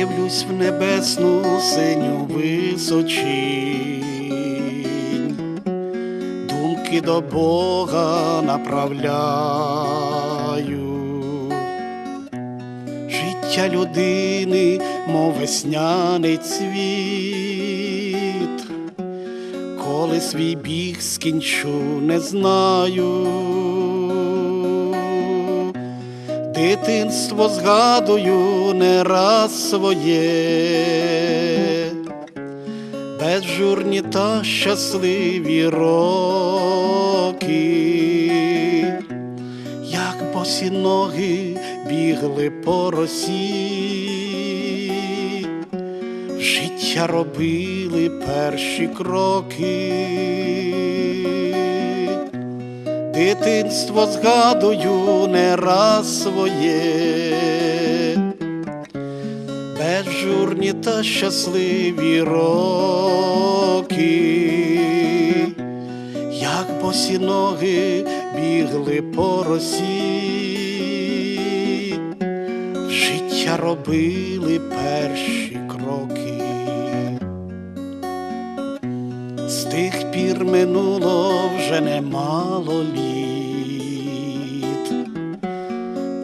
дивлюсь в небесну синю височинь, думки до Бога направляю, життя людини, мов весняний цвіт, коли свій біг скінчу, не знаю. Дитинство згадую не раз своє, безжурні та щасливі роки, як босі ноги бігли по росі, життя робили перші кроки. Дитинство згадую не раз своє, безжурні та щасливі роки, як босі ноги бігли по росі, життя робили перші кроки. З тих пір минуло вже немало літ,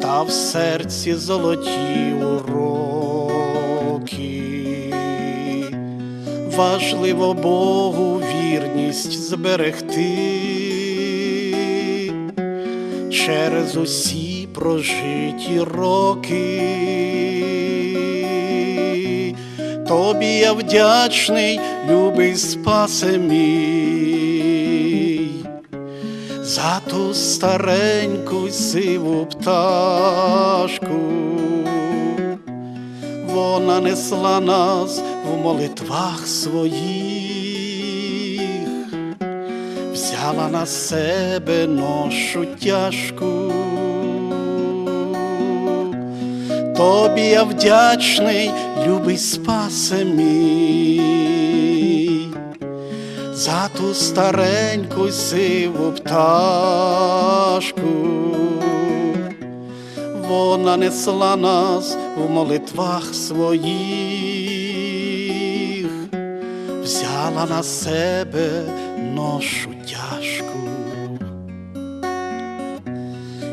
та в серці золоті уроки, важливо Богу вірність зберегти. Через усі прожиті роки. Тобі я вдячний, любий спасе мій, за ту стареньку сиву пташку, вона несла нас в молитвах своїх, взяла на себе ношу тяжку. Тобі я вдячний, любий спасе мій, за ту стареньку сиву пташку, вона несла нас в молитвах своїх, взяла на себе ношу тяжку.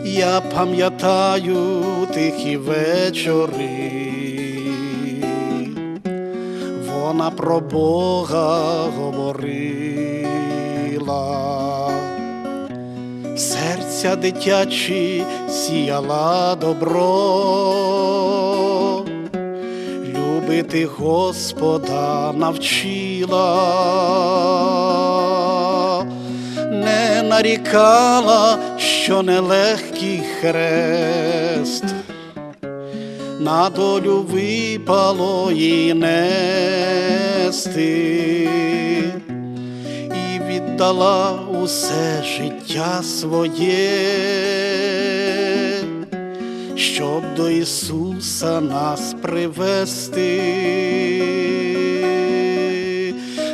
Я пам'ятаю тихі вечори, вона про Бога говорила, серця дитячі сіяла добро, любити Господа навчила не нарікала, що нелегкий хрест, на долю випало їй нести, і віддала усе життя своє, щоб до Ісуса нас привести.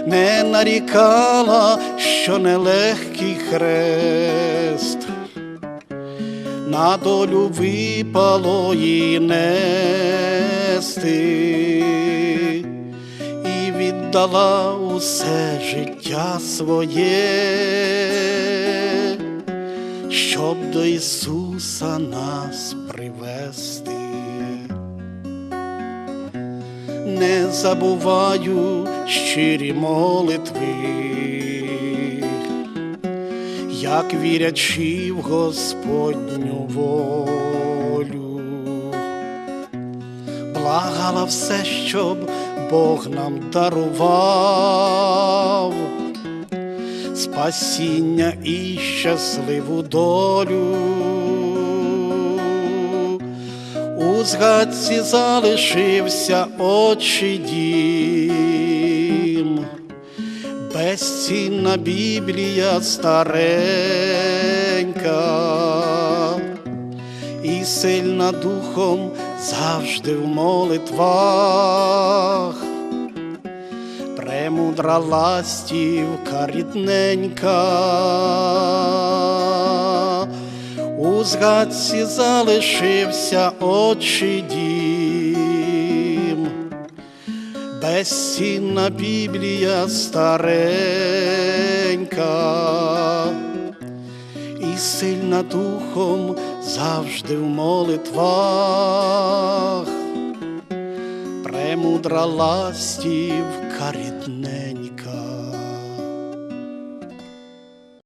Не нарікала, що нелегкий хрест, на долю випало їй нести, і віддала усе життя своє, щоб до Ісуса нас привести. Не забуваю щирі молитви, як вірячи в Господню волю, благала все, щоб Бог нам дарував, спасіння і щасливу долю. У згадці залишився очі дім, безцінна Біблія старенька, і сильна духом завжди в молитвах, премудра ластівка рідненька. У згадці залишився очі дім, безцінна Біблія старенька, і сильна духом завжди в молитвах, премудра ластівка рідненька.